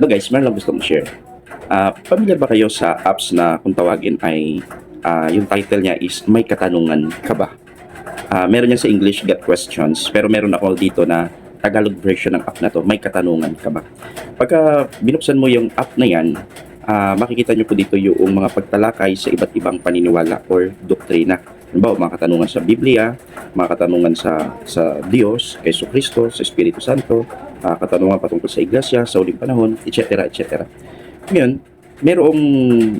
Hello guys, meron lang gusto kong share. Ah, familiar ba kayo sa apps na kung tawagin ay ah, yung title niya is May Katanungan Ka Ba? Ah, meron yan sa English, Get Questions, pero meron ako dito na Tagalog version ng app na to, May Katanungan Ka Ba? Pagka binuksan mo yung app na yan, ah, makikita nyo po dito yung mga pagtalakay sa iba't ibang paniniwala or doktrina. Halimbawa, mga katanungan sa Biblia, mga katanungan sa sa Diyos, kay Kristo, sa Espiritu Santo, ah, katanungan patungkol sa iglesia, sa uling panahon, etc. etc. Ngayon, merong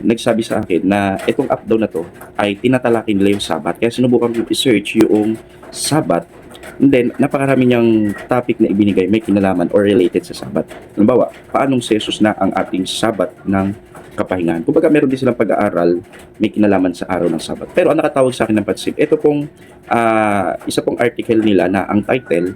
nagsabi sa akin na itong app daw na to ay tinatalaki nila yung Sabat. Kaya sinubukan ko i-search yung Sabat. And then, napakarami niyang topic na ibinigay may kinalaman or related sa Sabat. Halimbawa, paanong si Jesus na ang ating Sabat ng kapahingahan. Kumbaga, meron din silang pag-aaral may kinalaman sa araw ng Sabat. Pero ang nakatawag sa akin ng pansip, ito pong ah, isa pong article nila na ang title,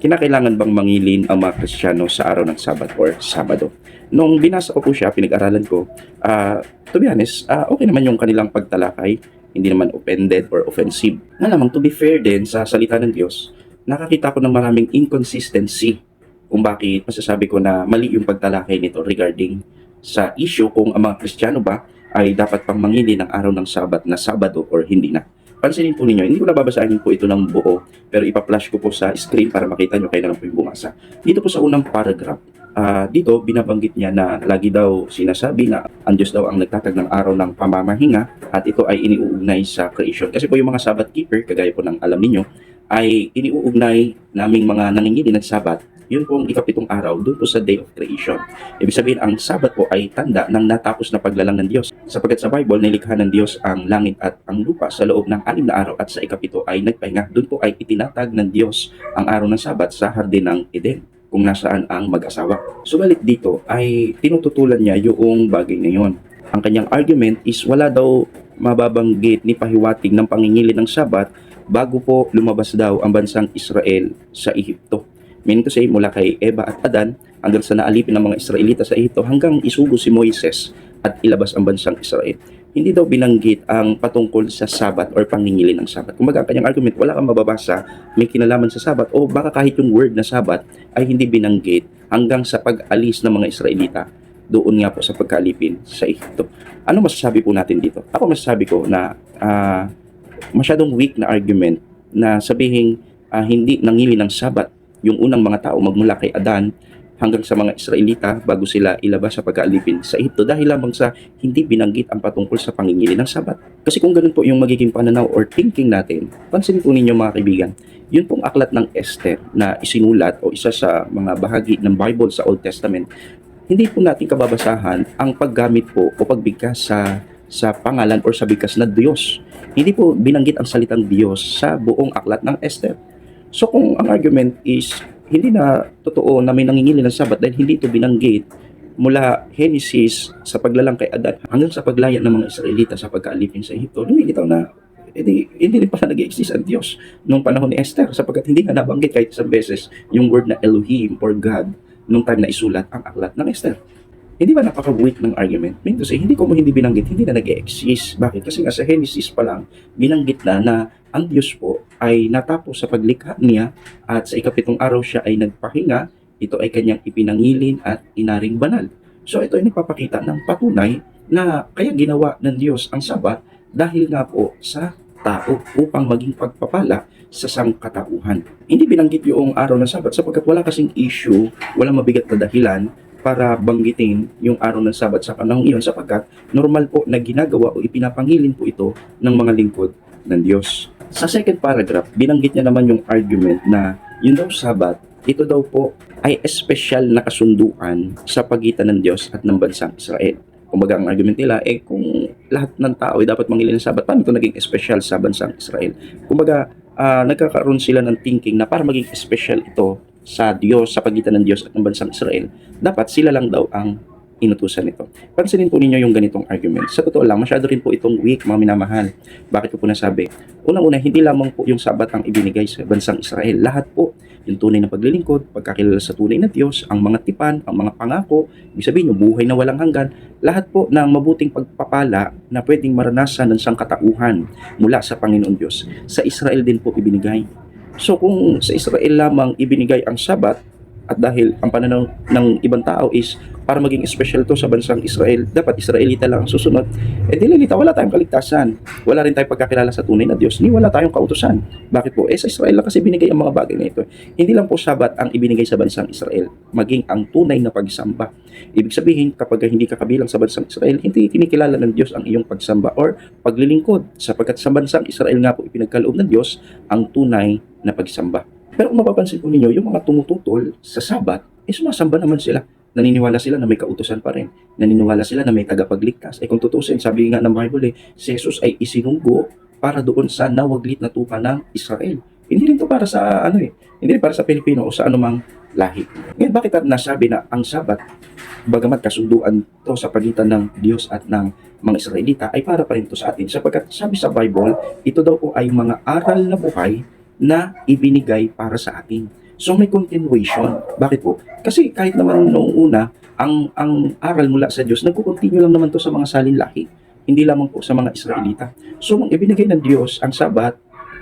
kinakailangan bang mangilin ang mga Kristiyano sa araw ng Sabat or Sabado? Nung binasa ko po siya, pinag-aralan ko, ah, to be honest, ah, okay naman yung kanilang pagtalakay, hindi naman offended or offensive. Nga lamang, to be fair din sa salita ng Diyos, nakakita ko ng maraming inconsistency kung bakit masasabi ko na mali yung pagtalakay nito regarding sa issue kung ang mga Kristiyano ba ay dapat pang mangili ng araw ng Sabat na Sabado or hindi na. Pansinin po ninyo, hindi ko nababasahin po ito ng buo, pero ipa-flash ko po sa screen para makita nyo lang po yung bumasa. Dito po sa unang paragraph, ah, dito binabanggit niya na lagi daw sinasabi na ang Diyos daw ang nagtatag ng araw ng pamamahinga at ito ay iniuugnay sa creation. Kasi po yung mga Sabbath keeper, kagaya po ng alam ninyo, ay iniuugnay naming mga nangingili ng Sabat yun po ang ikapitong araw doon po sa day of creation. Ibig sabihin, ang Sabat po ay tanda ng natapos na paglalang ng Diyos. Sapagkat sa Bible, nilikha ng Diyos ang langit at ang lupa sa loob ng anim na araw at sa ikapito ay nagpahinga. Doon po ay itinatag ng Diyos ang araw ng Sabat sa hardin ng Eden kung nasaan ang mag-asawa. Subalit dito ay tinututulan niya yung bagay na yun. Ang kanyang argument is wala daw mababanggit ni pahiwatig ng pangingili ng Sabat bago po lumabas daw ang bansang Israel sa Ehipto. Meaning to say, mula kay Eva at Adan hanggang sa naalipin ng mga Israelita sa Ehipto hanggang isugo si Moises at ilabas ang bansang Israel. Hindi daw binanggit ang patungkol sa Sabat or pangingili ng Sabat. Kumbaga, ang kanyang argument, wala kang mababasa, may kinalaman sa Sabat o baka kahit yung word na Sabat ay hindi binanggit hanggang sa pag-alis ng mga Israelita doon nga po sa pagkalipin sa Ehipto. Ano masasabi po natin dito? Ako masasabi ko na ah, masyadong weak na argument na sabihin ah, hindi nangili ng Sabat yung unang mga tao magmula kay Adan hanggang sa mga Israelita bago sila ilabas sa pag-aalipin sa Ehipto dahil lamang sa hindi binanggit ang patungkol sa pangingili ng Sabat. Kasi kung ganun po yung magiging pananaw or thinking natin, pansinin po ninyo mga kaibigan, yun pong aklat ng Esther na isinulat o isa sa mga bahagi ng Bible sa Old Testament, hindi po natin kababasahan ang paggamit po o pagbigkas sa sa pangalan or sa bigkas na Diyos. Hindi po binanggit ang salitang Diyos sa buong aklat ng Esther. So kung ang argument is hindi na totoo na may nangingili ng sabat dahil hindi ito binanggit mula Genesis sa paglalang kay Adan hanggang sa paglaya ng mga Israelita sa pagkaalipin sa Ehipto, lumilitaw na hindi, hindi rin pala nag-exist ang Diyos nung panahon ni Esther sapagkat hindi nga nabanggit kahit isang beses yung word na Elohim or God nung time na isulat ang aklat ng Esther. Hindi ba napaka-weak ng argument? Mean to say, hindi ko mo hindi binanggit, hindi na nag-exist. Bakit? Kasi nga sa Genesis pa lang, binanggit na na ang Diyos po ay natapos sa paglikha niya at sa ikapitong araw siya ay nagpahinga, ito ay kanyang ipinangilin at inaring banal. So ito ay nagpapakita ng patunay na kaya ginawa ng Diyos ang Sabat dahil nga po sa tao upang maging pagpapala sa sangkatauhan. Hindi binanggit yung araw ng Sabat sapagkat wala kasing issue, wala mabigat na dahilan para banggitin yung araw ng Sabat sa panahong iyon sapagkat normal po na ginagawa o ipinapangilin po ito ng mga lingkod ng Diyos. Sa second paragraph, binanggit niya naman yung argument na yun daw Sabat, ito daw po ay espesyal na kasunduan sa pagitan ng Diyos at ng bansang Israel. Kumbaga ang argument nila, eh kung lahat ng tao ay dapat mangilin ng Sabat, paano ito naging espesyal sa bansang Israel? Kumbaga, ah, nagkakaroon sila ng thinking na para maging espesyal ito sa Diyos, sa pagitan ng Diyos at ng bansang Israel, dapat sila lang daw ang inutusan nito. Pansinin po ninyo yung ganitong argument. Sa totoo lang, masyado rin po itong weak, mga minamahal. Bakit ko po nasabi? Unang-una, hindi lamang po yung sabat ang ibinigay sa bansang Israel. Lahat po, yung tunay na paglilingkod, pagkakilala sa tunay na Diyos, ang mga tipan, ang mga pangako, ibig sabihin yung buhay na walang hanggan, lahat po ng mabuting pagpapala na pwedeng maranasan ng sangkatauhan mula sa Panginoon Diyos. Sa Israel din po ibinigay. So kung sa Israel lamang ibinigay ang sabat, At dahil ang pananaw ng ibang tao is para maging special to sa bansang Israel, dapat Israelita lang ang susunod. Eh di lalita, wala tayong kaligtasan. Wala rin tayong pagkakilala sa tunay na Diyos, ni wala tayong kautusan. Bakit po? Eh sa Israel lang kasi binigay ang mga bagay na ito. Hindi lang po sabat ang ibinigay sa bansang Israel, maging ang tunay na pagsamba. Ibig sabihin, kapag hindi ka kabilang sa bansang Israel, hindi kinikilala ng Diyos ang iyong pagsamba or paglilingkod sapagkat sa bansang Israel nga po ipinagkaloob ng Diyos ang tunay na pagsamba. Pero kung mapapansin po ninyo, yung mga tumututol sa sabat, eh sumasamba naman sila. Naniniwala sila na may kautusan pa rin. Naniniwala sila na may tagapagligtas. Eh kung tutusin, sabi nga ng Bible eh, si Jesus ay isinunggo para doon sa nawaglit na tupa ng Israel. Hindi rin to para sa ano eh, hindi rin para sa Pilipino o sa anumang lahi. Ngayon, bakit nasabi na ang sabat, bagamat kasunduan to sa pagitan ng Diyos at ng mga Israelita, ay para pa rin to sa atin. Sapagkat sabi sa Bible, ito daw po ay mga aral na buhay na ibinigay para sa atin. So may continuation. Bakit po? Kasi kahit naman noong una, ang ang aral mula sa Diyos, nagko-continue lang naman to sa mga salinlahi. Hindi lamang po sa mga Israelita. So nung ibinigay ng Diyos ang Sabat,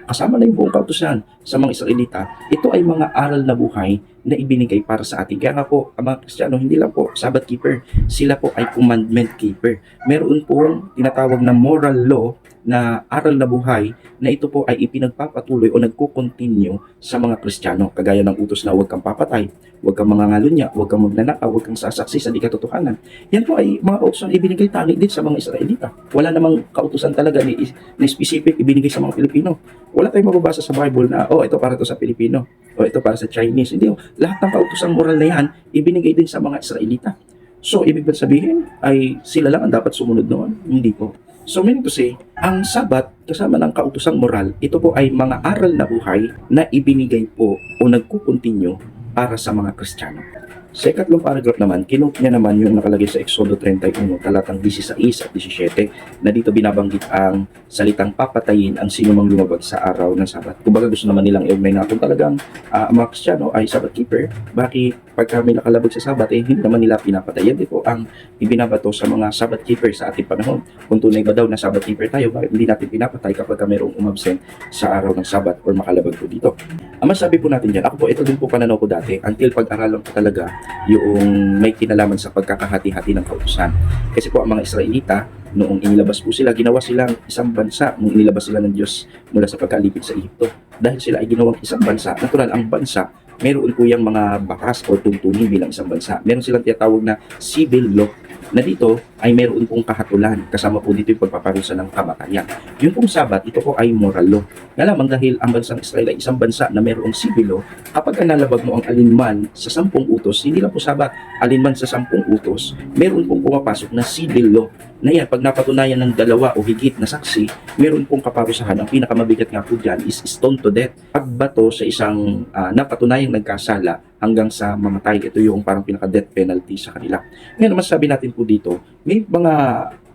kasama na yung buong kautusan sa mga Israelita, ito ay mga aral na buhay na ibinigay para sa atin. Kaya nga po, ang mga Kristiyano, hindi lang po Sabbath keeper, sila po ay commandment keeper. Meron pong tinatawag na moral law na aral na buhay na ito po ay ipinagpapatuloy o nagko-continue sa mga Kristiyano. Kagaya ng utos na huwag kang papatay, huwag kang mangangalunya, huwag kang magnanakaw, huwag kang sasaksi sa di katotohanan. Yan po ay mga kautusan ibinigay tani din sa mga Israelita. Wala namang kautusan talaga ni, na specific ibinigay sa mga Pilipino. Wala tayong mababasa sa Bible na, oh, ito para to sa Pilipino. O ito para sa Chinese. Hindi, oh, lahat ng kautosang moral na yan, ibinigay din sa mga Israelita. So, ibig ba sabihin ay sila lang ang dapat sumunod noon? Hindi po. So, meaning to say, ang sabat kasama ng kautosang moral, ito po ay mga aral na buhay na ibinigay po o nagkukontinue para sa mga Kristiyano. Sa ikatlong paragraph naman, kinote niya naman yung nakalagay sa Exodo 31, talatang 16 at 17, na dito binabanggit ang salitang papatayin ang sino mang lumabag sa araw ng Sabat. Kumbaga gusto naman nilang i-ugnay na kung talagang ang mga Kristiyano ay Sabbath keeper, bakit pagka may nakalabag sa Sabat, eh hindi naman nila pinapatay. Yan din po ang ibinabato sa mga Sabbath keeper sa ating panahon. Kung tunay ba daw na Sabbath keeper tayo, bakit hindi natin pinapatay kapag mayroong umabsent sa araw ng Sabat or makalabag po dito? Ang masabi po natin dyan, ako po, ito din po pananaw ko dati, until pag-aralan ko talaga yung may kinalaman sa pagkakahati-hati ng kautusan. Kasi po ang mga Israelita, noong inilabas po sila, ginawa silang isang bansa nung inilabas sila ng Diyos mula sa pagkalipid sa Egypto. Dahil sila ay ginawang isang bansa, natural ang bansa, meron po yung mga bakas o tuntunin bilang isang bansa. Meron silang tinatawag na civil law na dito ay meron pong kahatulan. Kasama po dito yung pagpaparusa ng kamatayan. Yung pong sabat, ito po ay moral law. Nga lamang dahil ang bansang Israel ay isang bansa na mayroong civil law, kapag ka nalabag mo ang alinman sa sampung utos, hindi lang po sabat, alinman sa sampung utos, meron pong pumapasok na civil law. Na yan, pag napatunayan ng dalawa o higit na saksi, meron pong kaparusahan. Ang pinakamabigat nga po dyan is stone to death. Pagbato sa isang uh, napatunayang nagkasala hanggang sa mamatay. Ito yung parang pinaka-death penalty sa kanila. Ngayon, masabi natin po dito, may mga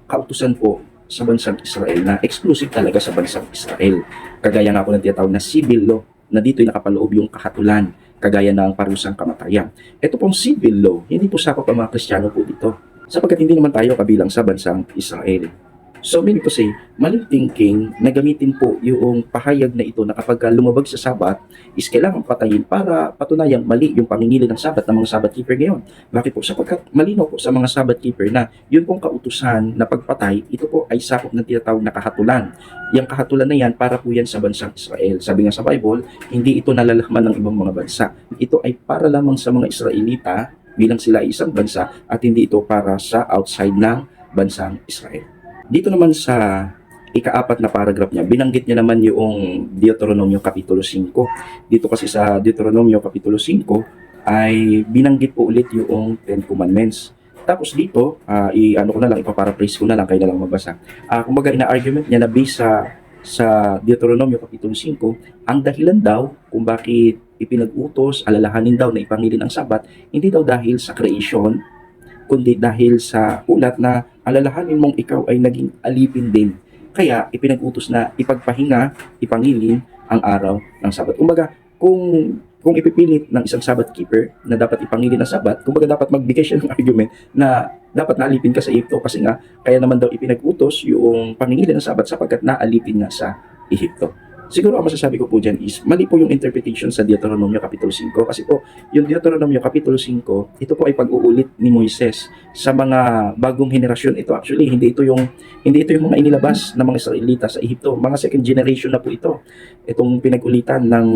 kautusan po sa bansang Israel na exclusive talaga sa bansang Israel. Kagaya nga po ng tinatawag na civil law na dito'y nakapaloob yung kahatulan kagaya ng parusang kamatayan. Ito pong civil law, hindi po sakop ang mga Kristiyano po dito sapagkat hindi naman tayo kabilang sa bansang Israel. So, meaning to say, maling thinking na gamitin po yung pahayag na ito na kapag lumabag sa sabat is kailangan patayin para patunayang mali yung pamingili ng sabat ng mga sabat keeper ngayon. Bakit po? Sapagkat malinaw po sa mga sabat keeper na yun pong kautusan na pagpatay, ito po ay sakop ng tinatawag na kahatulan. Yung kahatulan na yan, para po yan sa bansang Israel. Sabi nga sa Bible, hindi ito nalalakman ng ibang mga bansa. Ito ay para lamang sa mga Israelita bilang sila ay isang bansa at hindi ito para sa outside ng bansang Israel. Dito naman sa ikaapat na paragraph niya, binanggit niya naman yung Deuteronomio Kapitulo 5. Dito kasi sa Deuteronomio Kapitulo 5 ay binanggit po ulit yung Ten Commandments. Tapos dito, uh, i ano ko na lang ipaparaphrase ko na lang kayo na lang mabasa. Uh, kumbaga ina-argument niya na based sa sa Deuteronomio Kapitulo 5, ang dahilan daw kung bakit ipinag-utos, alalahanin daw na ipangilin ang sabat, hindi daw dahil sa creation, kundi dahil sa ulat na alalahanin mong ikaw ay naging alipin din. Kaya ipinag-utos na ipagpahinga, ipangilin ang araw ng Sabat. Kumbaga, kung kung ipipilit ng isang Sabbath keeper na dapat ipangilin ang Sabat, kumbaga dapat magbigay siya ng argument na dapat naalipin ka sa Egypto kasi nga kaya naman daw ipinag-utos yung pangingilin ng Sabat sapagkat naalipin nga sa Egypto. Siguro ang masasabi ko po dyan is mali po yung interpretation sa Deuteronomio Kapitulo 5 kasi po yung Deuteronomio Kapitulo 5 ito po ay pag-uulit ni Moises sa mga bagong henerasyon. Ito actually hindi ito yung hindi ito yung mga inilabas ng mga Israelita sa Ehipto. Mga second generation na po ito. Itong pinag-ulitan ng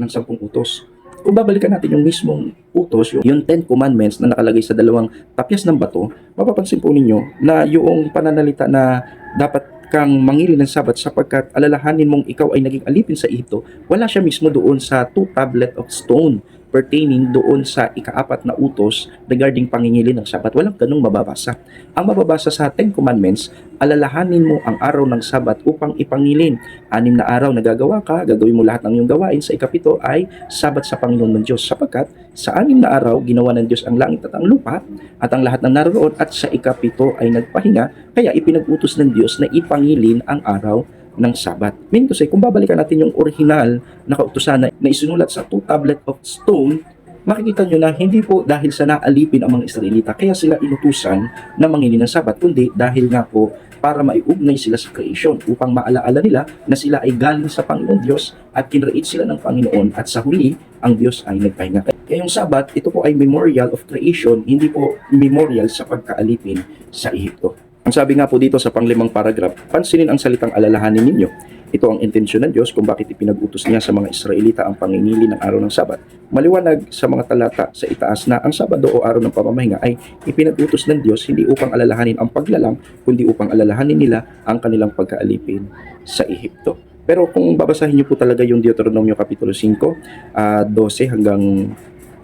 ng sampung utos. Kung babalikan natin yung mismong utos, yung, yung Ten Commandments na nakalagay sa dalawang tapyas ng bato, mapapansin po ninyo na yung pananalita na dapat kang mangili ng sabat sapagkat alalahanin mong ikaw ay naging alipin sa Ehipto, wala siya mismo doon sa two tablet of stone pertaining doon sa ikaapat na utos regarding pangingili ng sabat. Walang ganung mababasa. Ang mababasa sa Ten Commandments, alalahanin mo ang araw ng sabat upang ipangilin. Anim na araw na gagawa ka, gagawin mo lahat ng iyong gawain. Sa ikapito ay sabat sa Panginoon ng Diyos. Sapagkat sa anim na araw, ginawa ng Diyos ang langit at ang lupa at ang lahat ng naroon at sa ikapito ay nagpahinga. Kaya ipinag-utos ng Diyos na ipangilin ang araw ng Sabat. Meaning to say, kung babalikan natin yung original na kautusan na, isinulat sa two tablet of stone, makikita nyo na hindi po dahil sa naalipin ang mga Israelita, kaya sila inutusan na mangili ng Sabat, kundi dahil nga po para maiugnay sila sa creation upang maalaala nila na sila ay galing sa Panginoon Diyos at kinreate sila ng Panginoon at sa huli, ang Diyos ay nagpahinga. Kaya yung Sabat, ito po ay memorial of creation, hindi po memorial sa pagkaalipin sa Ehipto. Ang sabi nga po dito sa panglimang paragraph, pansinin ang salitang alalahanin ninyo. Ito ang intensyon ng Diyos kung bakit ipinag-utos niya sa mga Israelita ang pangingili ng araw ng Sabat. Maliwanag sa mga talata sa itaas na ang Sabado o araw ng pamamahinga ay ipinag-utos ng Diyos hindi upang alalahanin ang paglalang, kundi upang alalahanin nila ang kanilang pagkaalipin sa Ehipto. Pero kung babasahin niyo po talaga yung Deuteronomio Kapitulo 5, ah, 12 hanggang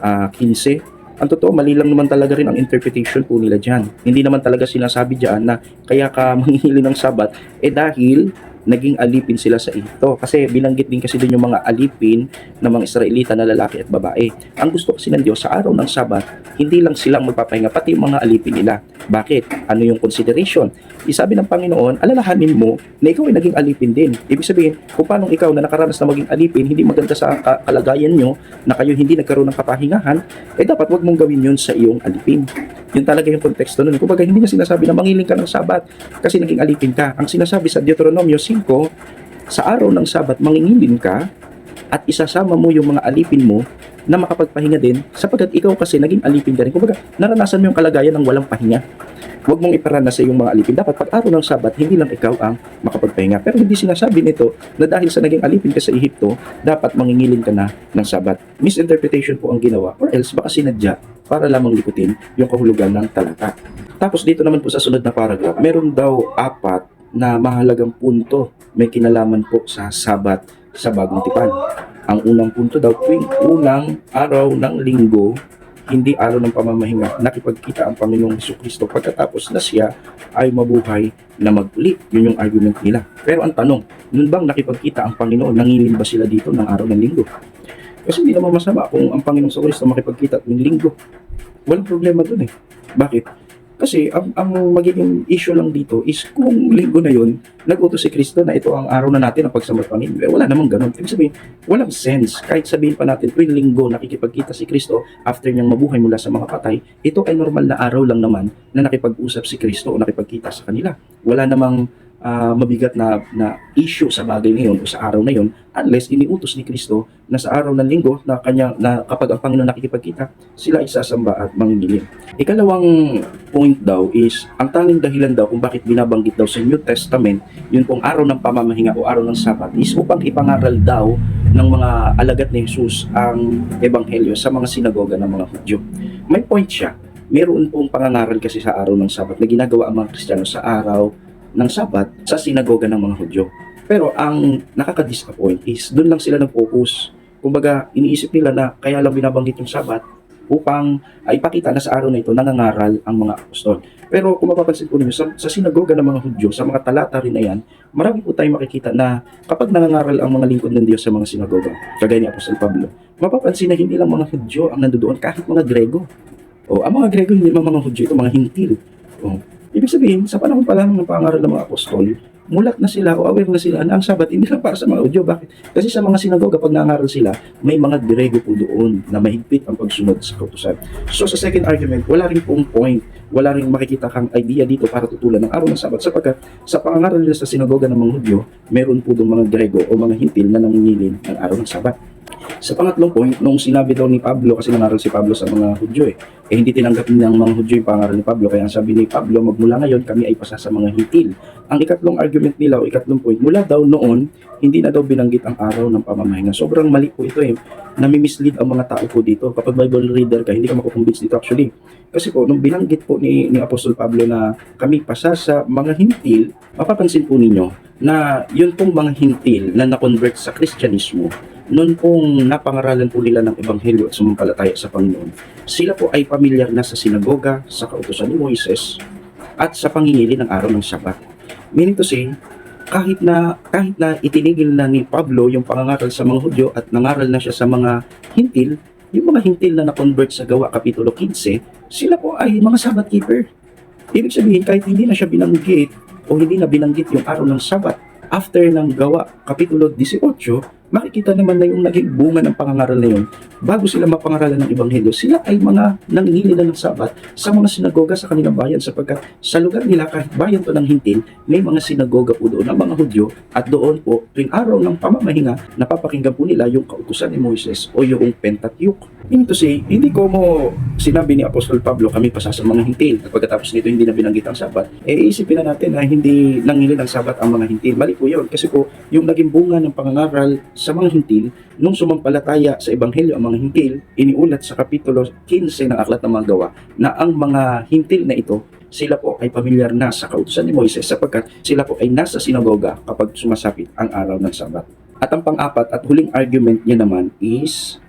ah, 15, ang totoo, mali lang naman talaga rin ang interpretation po nila dyan. Hindi naman talaga sinasabi dyan na kaya ka manghihili ng sabat, eh dahil naging alipin sila sa ito. Kasi binanggit din kasi doon yung mga alipin ng mga Israelita na lalaki at babae. Ang gusto kasi ng Diyos sa araw ng Sabat, hindi lang silang magpapahinga, pati mga alipin nila. Bakit? Ano yung consideration? Isabi ng Panginoon, alalahanin mo na ikaw ay naging alipin din. Ibig sabihin, kung paano ikaw na nakaranas na maging alipin, hindi maganda sa ka- kalagayan nyo, na kayo hindi nagkaroon ng kapahingahan, eh dapat wag mong gawin yun sa iyong alipin. Yun talaga yung konteksto nun. Kumbaga, hindi niya sinasabi na mangiling ka ng sabat kasi naging alipin ka. Ang sinasabi sa Deuteronomio 5, sa araw ng sabat, mangingilin ka at isasama mo yung mga alipin mo na makapagpahinga din sapagkat ikaw kasi naging alipin ka rin. Kumbaga, naranasan mo yung kalagayan ng walang pahinga. Huwag mong iparanas sa iyong mga alipin. Dapat pag araw ng sabat, hindi lang ikaw ang makapagpahinga. Pero hindi sinasabi nito na dahil sa naging alipin ka sa Ehipto, dapat mangingilin ka na ng sabat. Misinterpretation po ang ginawa or else baka sinadya para lamang likutin yung kahulugan ng talata. Tapos dito naman po sa sunod na paragraph, meron daw apat na mahalagang punto may kinalaman po sa sabat sa bagong tipan. Ang unang punto daw, tuwing unang araw ng linggo, hindi araw ng pamamahinga, nakipagkita ang Panginoong Hesus Kristo pagkatapos na siya ay mabuhay na magpuli. Yun yung argument nila. Pero ang tanong, nun bang nakipagkita ang Panginoon, nangilin ba sila dito ng araw ng linggo? Kasi hindi naman masama kung ang Panginoong Kristo makipagkita tuwing linggo. Walang problema dun eh. Bakit? Kasi ang, ang magiging issue lang dito is kung linggo na yun, nag-utos si Kristo na ito ang araw na natin ang. Eh, wala namang ganun. Ibig sabihin, walang sense. Kahit sabihin pa natin, tuwing linggo nakikipagkita si Kristo after niyang mabuhay mula sa mga patay, ito ay normal na araw lang naman na nakipag-usap si Kristo o nakipagkita sa kanila. Wala namang ah, mabigat na, na issue sa bagay ngayon o sa araw na yon unless iniutos ni Kristo na sa araw ng linggo na kanya na kapag ang Panginoon nakikipagkita, sila ay sasamba at mangingilin. Ikalawang point daw is ang tanging dahilan daw kung bakit binabanggit daw sa New Testament yun pong araw ng pamamahinga o araw ng Sabat is upang ipangaral daw ng mga alagad ni Jesus ang ebanghelyo sa mga sinagoga ng mga Hudyo. May point siya. Meron pong pangangaral kasi sa araw ng Sabat na ginagawa ang mga Kristiyano sa araw ng Sabat sa sinagoga ng mga Hudyo. Pero ang nakaka-disappoint is doon lang sila nag-focus. Kumbaga, iniisip nila na kaya lang binabanggit yung Sabat upang ay ipakita na sa araw na ito nangangaral ang mga apostol. Pero kung mapapansin po ninyo, sa, sa sinagoga ng mga Hudyo, sa mga talata rin na yan, marami po tayong makikita na kapag nangangaral ang mga lingkod ng Diyos sa mga sinagoga, kagaya ni Apostol Pablo, mapapansin na hindi lang mga Hudyo ang nandoon, kahit mga Grego. O, ang mga Grego hindi mga Hudyo, ito mga Hintil. O, ibig sabihin, sa panahon pa lang ng pangaral ng mga apostol, mulat na sila o aware na sila na ang sabat hindi lang para sa mga Hudyo. Bakit? Kasi sa mga sinagoga, pag nangaral sila, may mga dirego po doon na mahigpit ang pagsunod sa kautusan. So sa second argument, wala rin pong point, wala rin makikita kang idea dito para tutulan ng araw ng sabat sapagkat sa pangangaral nila sa sinagoga ng mga Hudyo, meron po doon mga dirego o mga hintil na nangingilin ng araw ng sabat. Sa pangatlong point, nung sinabi daw ni Pablo, kasi nangaral si Pablo sa mga Hudyo eh, eh hindi tinanggap ng mga Hudyo yung pangaral ni Pablo, kaya sabi ni Pablo, magmula ngayon kami ay pasa sa mga hintil. Ang ikatlong argument nila o ikatlong point, mula daw noon, hindi na daw binanggit ang araw ng pamamahinga. Sobrang mali po ito eh. Nami-mislead ang mga tao po dito. Kapag Bible reader ka, hindi ka makukumbits dito actually. Kasi po, nung binanggit po ni, ni Apostol Pablo na kami pasa sa mga hintil, mapapansin po ninyo na yun pong mga hintil na na-convert sa Kristyanismo, noon pong napangaralan po nila ng Ebanghelyo at sumampalataya sa Panginoon, sila po ay pamilyar na sa sinagoga, sa kautusan ni Moises, at sa pangingili ng araw ng Sabat. Meaning to say, kahit na kahit na itinigil na ni Pablo yung pangangaral sa mga Hudyo at nangaral na siya sa mga hintil, yung mga hintil na na-convert sa gawa kapitulo 15, sila po ay mga Sabbath keeper. Ibig sabihin, kahit hindi na siya binanggit o hindi na binanggit yung araw ng Sabat, after ng gawa kapitulo 18, makikita naman na yung naging bunga ng pangangaral na yun, bago sila mapangaralan ng Ebanghelyo, sila ay mga nangingili na ng Sabat sa mga sinagoga sa kanilang bayan sapagkat sa lugar nila kahit bayan to ng hintil, may mga sinagoga po doon ng mga Hudyo at doon po tuwing araw ng pamamahinga, napapakinggan po nila yung kautusan ni Moises o yung Pentateuch. Meaning to say, hindi ko mo sinabi ni Apostol Pablo kami pasa sa mga hintil at pagkatapos nito hindi na binanggit ang Sabat, eh isipin na natin na hindi nangingili ng Sabat ang mga hintil. Mali po yun kasi po yung naging bunga ng pangangaral sa mga hintil, nung sumampalataya sa Ebanghelyo ang mga hintil, iniulat sa Kapitulo 15 ng Aklat ng mga Gawa na ang mga hintil na ito, sila po ay pamilyar na sa kautusan ni Moises sapagkat sila po ay nasa sinagoga kapag sumasapit ang araw ng Sabat. At ang pang-apat at huling argument niya naman is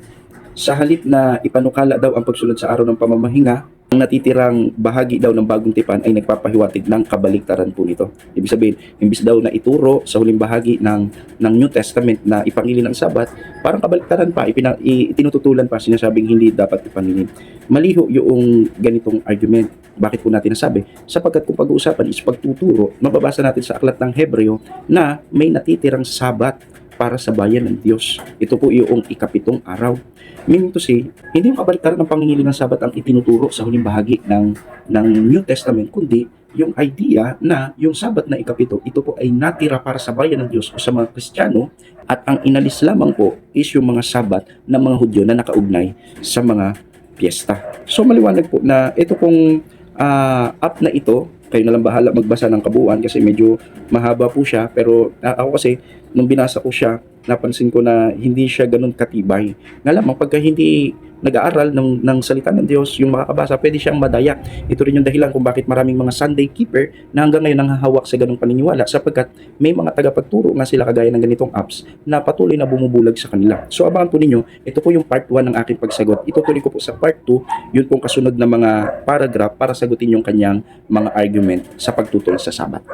sa halip na ipanukala daw ang pagsunod sa araw ng pamamahinga, ang natitirang bahagi daw ng bagong tipan ay nagpapahiwatig ng kabaliktaran po nito. Ibig sabihin, imbis daw na ituro sa huling bahagi ng, ng New Testament na ipangili ng Sabat, parang kabaliktaran pa, ipina, i- tinututulan pa, sinasabing hindi dapat ipangilin. Maliho yung ganitong argument. Bakit po natin nasabi? Sapagkat kung pag-uusapan is pagtuturo, mababasa natin sa aklat ng Hebreo na may natitirang Sabat para sa bayan ng Diyos. Ito po yung ikapitong araw. Meaning to say, hindi yung kabaliktaran ng pangingili ng sabat ang itinuturo sa huling bahagi ng, ng New Testament, kundi yung idea na yung sabat na ikapito, ito po ay natira para sa bayan ng Diyos o sa mga Kristiyano at ang inalis lamang po is yung mga sabat ng mga Hudyo na nakaugnay sa mga piyesta. So maliwanag po na ito pong ah, app na ito, kayo na lang bahala magbasa ng kabuuan kasi medyo mahaba po siya pero ah, ako kasi nung binasa ko siya napansin ko na hindi siya ganun katibay. Nga lamang pagka hindi nag-aaral ng, ng salita ng Diyos, yung makakabasa, pwede siyang madaya. Ito rin yung dahilan kung bakit maraming mga Sunday keeper na hanggang ngayon nanghahawak sa ganung paniniwala sapagkat may mga tagapagturo nga sila kagaya ng ganitong apps na patuloy na bumubulag sa kanila. So abangan po ninyo, ito po yung part 1 ng aking pagsagot. Itutuloy ko po sa part 2, yun pong kasunod na mga paragraph para sagutin yung kanyang mga argument sa pagtutol sa Sabat.